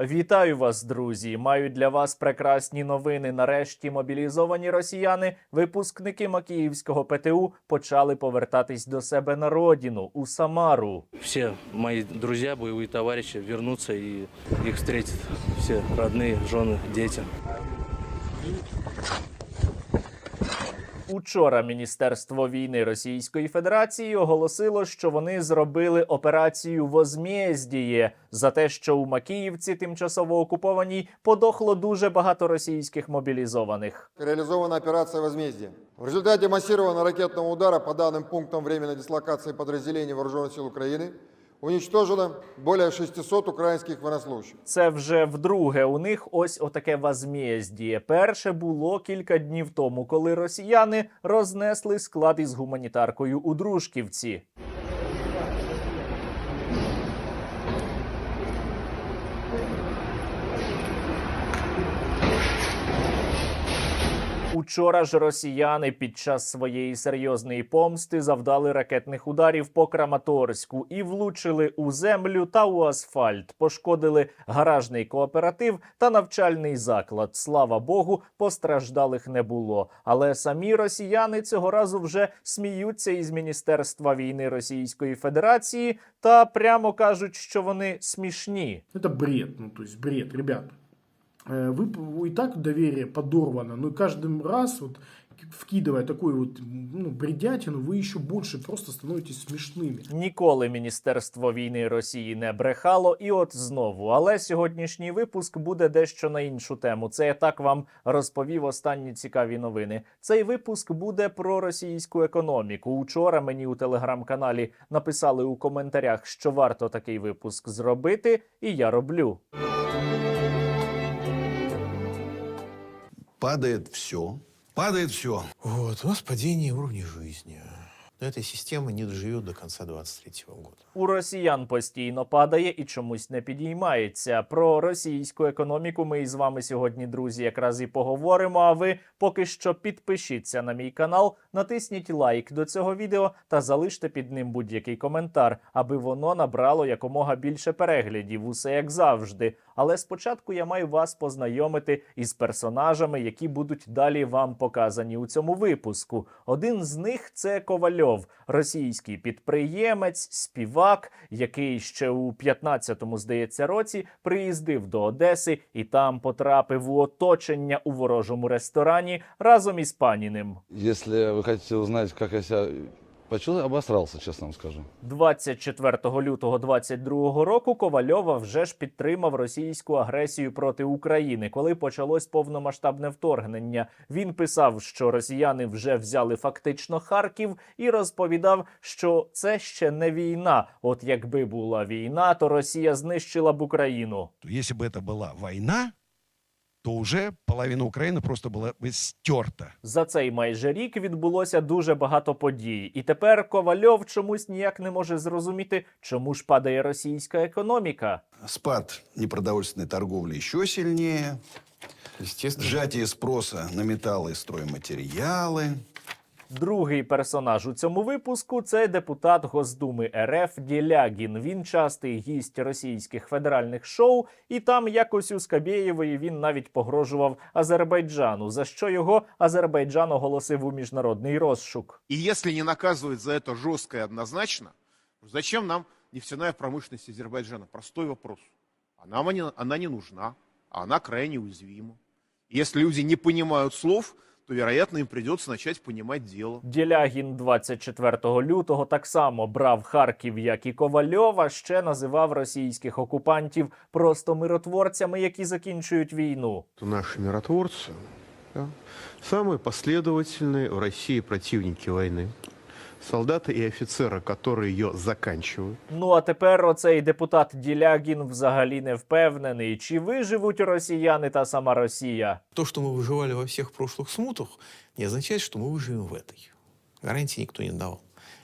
Вітаю вас, друзі! Маю для вас прекрасні новини. Нарешті мобілізовані росіяни, випускники Макіївського ПТУ, почали повертатись до себе на родину у Самару. Все мои друзья, боевые товарищи вернутся и их встретят все родные, жены, дети. Учора Міністерство війни Російської Федерації оголосило, що вони зробили операцію Возмєздіє за те, що у Макіївці, тимчасово окупованій, подохло дуже багато російських мобілізованих. Реализована операция «Возмездие». В результате массированного ракетного удара по данным пунктам временной дислокации подразделений Вооруженных сил Украины уничтожено более 600 українських военнослужащих. Це вже вдруге у них ось отаке возмездіє. Перше було кілька днів тому, коли росіяни рознесли склад із гуманітаркою у Дружківці. Учора ж росіяни під час своєї серйозної помсти завдали ракетних ударів по Краматорську і влучили у землю та у асфальт, пошкодили гаражний кооператив та навчальний заклад. Слава Богу, постраждалих не було. Але самі росіяни цього разу вже сміються із міністерства війни Російської Федерації та прямо кажуть, що вони смішні. Это бред, ну то есть бред, ребят. Э, Вы п- и так доверие подорвано, но каждый раз вот вкидывая такую вот ну, бредятину, вы еще больше просто становитесь смешными. Ніколи Міністерство війни Росії не брехало, і от знову. Але сьогоднішній випуск буде дещо на іншу тему. Це я так вам розповів останні цікаві новини. Цей випуск буде про російську економіку. Учора мені у телеграм-каналі написали у коментарях, що варто такий випуск зробити, і я роблю. Падает все. Падает все. Вот, у нас падение уровня жизни. Но эта система не доживет до конца 23 года. У росіян постійно падає і чомусь не підіймається. Про російську економіку ми із вами сьогодні, друзі, якраз і поговоримо. А ви поки що підпишіться на мій канал, натисніть лайк до цього відео та залиште під ним будь-який коментар, аби воно набрало якомога більше переглядів. Усе як завжди. Але спочатку я маю вас познайомити із персонажами, які будуть далі вам показані у цьому випуску. Один з них це Ковальов, російський підприємець, співак, який ще у 15-му, здається, році приїздив до Одеси і там потрапив у оточення у ворожому ресторані разом із паніним. Якщо ви хочете узнать, як я себя почувствовал, обосрался, честно вам скажу. 24 лютого 22 року Ковальова вже ж підтримав російську агресію проти України, коли почалось повномасштабне вторгнення. Він писав, що росіяни вже взяли фактично Харків, і розповідав, що це ще не війна. От якби була війна, то Росія знищила б Україну. То Если бы это была война, то уже половина Украины просто была бы стерта. За цей майже рік відбулося дуже багато подій, і тепер Ковальов чомусь ніяк не може зрозуміти, чому ж падає російська економіка. Спад непродовольственной торговли еще сильнее. Естественно. Сжатие спроса на металлы и стройматериалы. Другий персонаж у цьому випуску це депутат Госдуми РФ Дєлягін. Він частий гість російських федеральних шоу, і там якось у Скабєєвої він навіть погрожував Азербайджану, за що його Азербайджан оголосив у міжнародний розшук. И если не наказывать за это жестко и однозначно, зачем нам нефтяная промышленность Азербайджана? Простой вопрос. А нам они- она не нужна, а она крайне уязвима. Если люди не понимают слов, то, вероятно, им придется начать понимать дело. Дєлягін 24 лютого так само брав Харків, як і Ковальова, ще називав російських окупантів просто миротворцями, які закінчують війну. то наши миротворцы да, самые последовательные в России противники войны. Солдаты и офицеры, которые ее заканчивают. Ну а тепер оцей депутат Ділягін взагалі не впевнений, чи виживуть росіяни та сама Росія. То, что мы выживали во всех прошлых смутах, не означает, что мы выживем в этой. Гарантии никто не давал.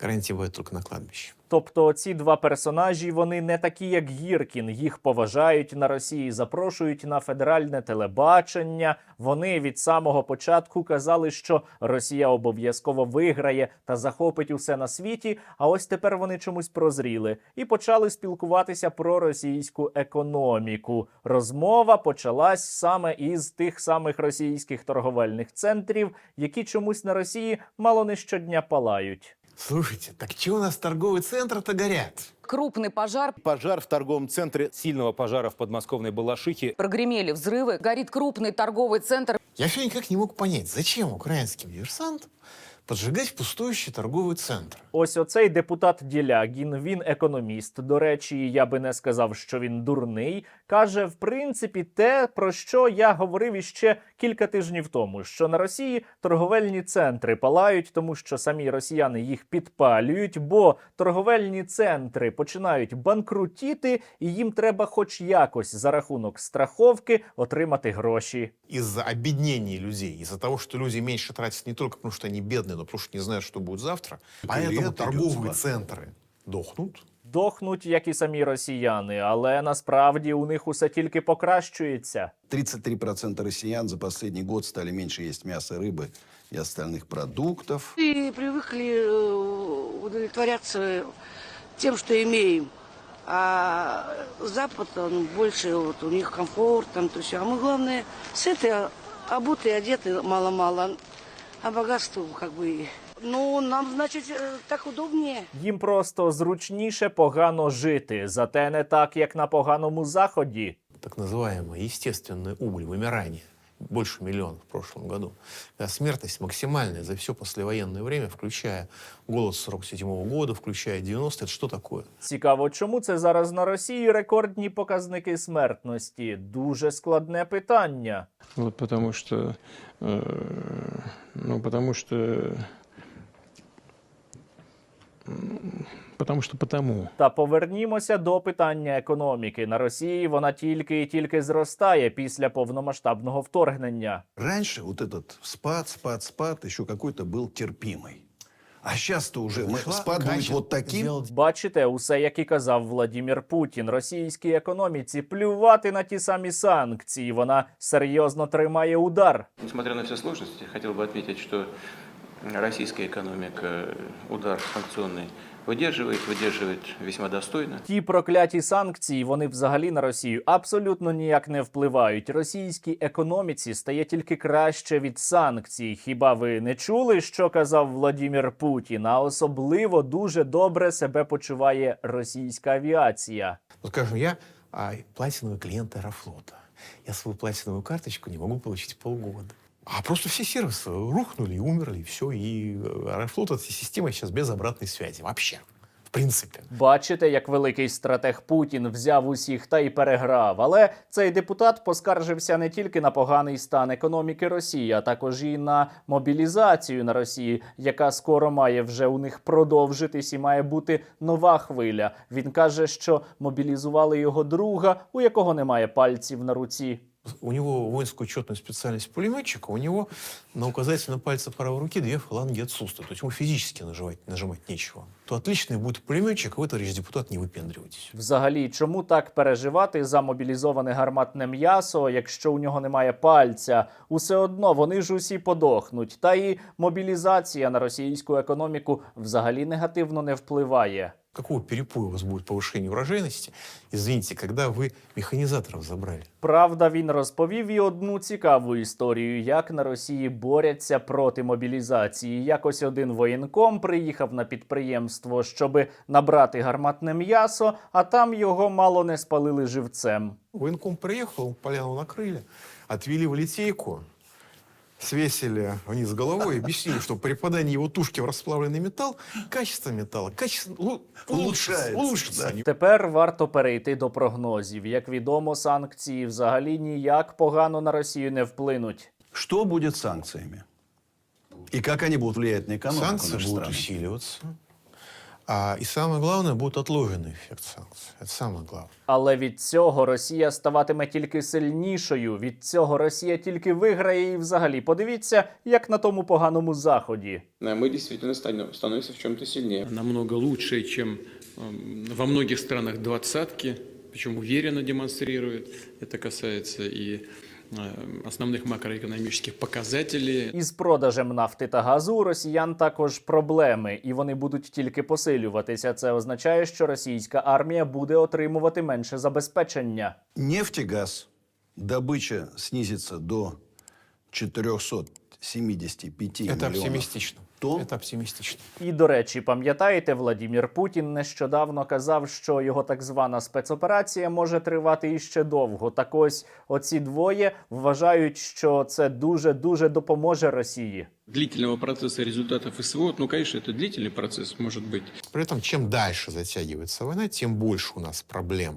Гарантии бывают на кладбище. Тобто ці два персонажі вони не такі, як Гіркін. Їх поважають на Росії, запрошують на федеральне телебачення. Вони від самого початку казали, що Росія обов'язково виграє та захопить усе на світі. А ось тепер вони чомусь прозріли і почали спілкуватися про російську економіку. Розмова почалась саме із тих самих російських торговельних центрів, які чомусь на Росії мало не щодня палають. Слушайте, так чего у нас торговые центры-то горят? Крупный пожар, Пожар в торговом центре сильного пожара в подмосковной Балашихе. прогремели взрывы, горит крупный торговый центр. Я все никак не мог понять, зачем украинским диверсантам поджигать пустующий торговый центр? Ось оцей депутат Ділягін, він економіст. До речі, я би не сказав, що він дурний. Каже, в принципі, те, про що я говорив іще кілька тижнів тому: що на Росії торговельні центри палають, тому що самі росіяни їх підпалюють, бо торговельні центри починають банкрутіти, і їм треба, хоч якось за рахунок страховки, отримати гроші. Из-за обеднения людей, из-за того, что люди меньше тратят не только потому, что они бедные, но потому что не знают, что будет завтра. Поэтому идет торговые спад. центры дохнут. Дохнуть, як і самі росіяни, але насправді у них усе тільки покращується. 33% россиян за последний год стали меньше есть мяса, рыбы и остальных продуктов. И привыкли э, удовлетворяться тем, что имеем. А Запад, он больше, вот у них комфорт, там, то все. А мы, главное, сыты, обуты, одеты мало-мало. А богатство, как бы, ну, нам, значит, э, так удобнее. Їм просто зручніше погано жити, зате не так, як на поганому заході. Так называемая естественная убыль, вымирание. Больше миллиона в прошлом году. Когда смертность максимальная за все послевоенное время, включая голод 47-го года, включая 90 это что такое? Цікаво, чому це зараз на Росії рекордні показники смертності? Дуже складне питання. Вот потому что, э, ну потому что, потому что потому. Та повернімося до питання економіки. На Росії вона тільки і тільки зростає після повномасштабного вторгнення. Раньше вот этот спад, спад, спад еще какой-то был терпимый. А сейчас-то уже мы- Шла спад будет качество вот таким. сделать Бачите, усе як і казав Владімір Путін. Російській економіці плювати на ті самі санкції. Вона серйозно тримає удар. Несмотря на все сложности, хотел бы отметить, что российская экономика удар санкционный выдерживает, выдерживает весьма достойно. Ті прокляті санкції вони взагалі на Росію абсолютно ніяк не впливають. Російській економіці стає тільки краще від санкцій. Хіба ви не чули, що казав Владімір Путін? А особливо дуже добре себе почуває російська авіація. Ну, скажем, я а, платиновый клиент Аэрофлота. Я свою платиновую карточку не могу получить полгода. А просто все сервисы рухнули и умерли, и все. И э, Аэрофлот этой системой сейчас без обратной связи. Вообще. В принципе. Бачите, як великий стратег Путін взяв усіх та й переграв. Але цей депутат поскаржився не тільки на поганий стан економіки Росії, а також і на мобілізацію на Росії, яка скоро має вже у них продовжитись і має бути нова хвиля. Він каже, що мобілізували його друга, у якого немає пальців на руці. У него воинскую учетную специальность пулеметчика, у него на указательном пальце правой руки две фаланги отсутствуют. То есть ему физически нажимать, нажимать нечего. То отличный будет пулеметчик, а вы, товарищ депутат, не выпендривайтесь. Взагалі, чому так переживати за мобілізоване гарматне м'ясо, якщо у нього немає пальця? Усе одно вони ж усі подохнуть. Та і мобілізація на російську економіку взагалі негативно не впливає. Какого перепоя у вас будет повышение урожайности, извините, когда вы механизаторов забрали? Правда, він розповів і одну цікаву історію, як на Росії борються проти мобілізації. Якось один воєнком приїхав на підприємство, щоби набрати гарматне м'ясо, а там його мало не спалили живцем. Военком приехал, поляну накрыли, отвели в литейку, свесили вниз головой и объяснили, что при попадании его тушки в расплавленный металл качество металла качество, лу- улучшается. улучшится. Тепер варто перейти до прогнозів. Як відомо, санкції взагалі ніяк погано на Росію не вплинуть. Что будет с санкциями? И как они будут влиять на экономику Санкции нашей будут страны? усиливаться. А, и самое главное, будет отложенный эффект санкций. Это самое главное. Але від цього Росія ставатиме тільки сильнішою. Від цього Росія тільки виграє. І взагалі подивіться, як на тому поганому заході. Мы действительно становимся в чем-то сильнее. намного лучше, чем эм, во многих странах двадцатки, причем уверенно демонстрирует. Это касается и э, основных макроэкономических показателей. Із продажем нафти та газу у росіян також проблеми, і вони будуть тільки посилюватися. Це означає, що російська армія буде отримувати менше забезпечення. Нефть и газ. Добыча снизится до 475 Это миллионов оптимистично. тонн. Это оптимистично. І до речі, пам'ятаєте, Владімір Путін нещодавно казав, що його так звана спецоперація може тривати іще довго. Так ось оці двоє вважають, що це дуже дуже допоможе Росії. Длительного процесса результатов СВО, ну, конечно, это длительный процесс, может быть. При этом, чем дальше затягивается война, тем больше у нас проблем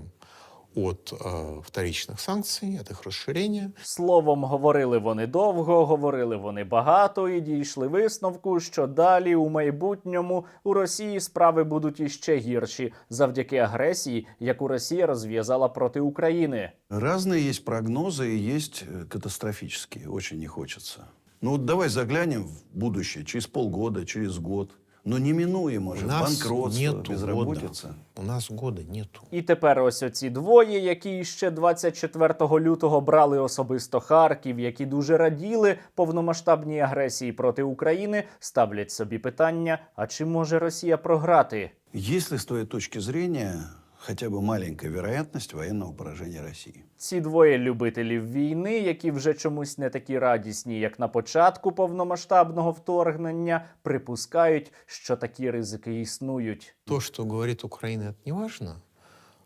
от э, вторичных санкций, от их расширения. Словом, говорили вони довго, говорили вони багато і дійшли висновку, що далі у майбутньому у Росії справи будуть іще гірші завдяки агресії, яку Росія розв'язала проти України. Разные есть прогнозы и есть э, катастрофические. Очень не хочется. Ну вот давай заглянем в будущее, через полгода, через год. Но неминуемо же у нас банкротство, нету безработица. года. У нас года нету. І тепер ось оці двоє, які ще 24 лютого брали особисто Харків, які дуже раділи повномасштабній агресії проти України, ставлять собі питання: а чи може Росія програти? Якщо з тої точки зрения хотя бы маленька вероятность военного поражения Росії. Ці двоє любителів війни, які вже чомусь не такі радісні, як на початку повномасштабного вторгнення, припускають, що такі ризики існують. То, що говорить Україна, это не важно,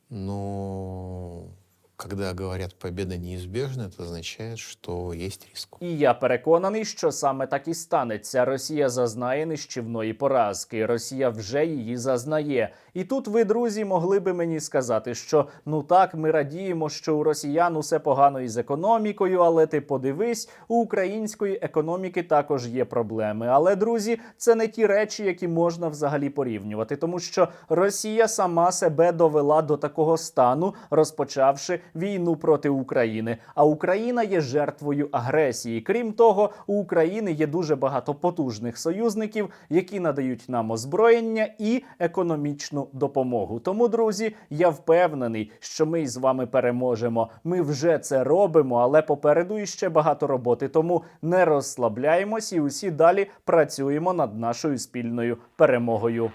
но когда говорят «победа неизбежна», это означает, что есть риск. І я переконаний, що саме так і станеться. Росія зазнає нищівної поразки. Росія вже її зазнає. І тут ви, друзі, могли би мені сказати, що ну так, ми радіємо, що у росіян усе погано із економікою, але ти подивись, у української економіки також є проблеми. Але друзі, це не ті речі, які можна взагалі порівнювати, тому що Росія сама себе довела до такого стану, розпочавши війну проти України. А Україна є жертвою агресії. Крім того, у України є дуже багато потужних союзників, які надають нам озброєння і економічну допомогу. Тому, друзі, я впевнений, що ми з вами переможемо. Ми вже це робимо, але попереду іще багато роботи. Тому не розслабляємось і усі далі працюємо над нашою спільною перемогою.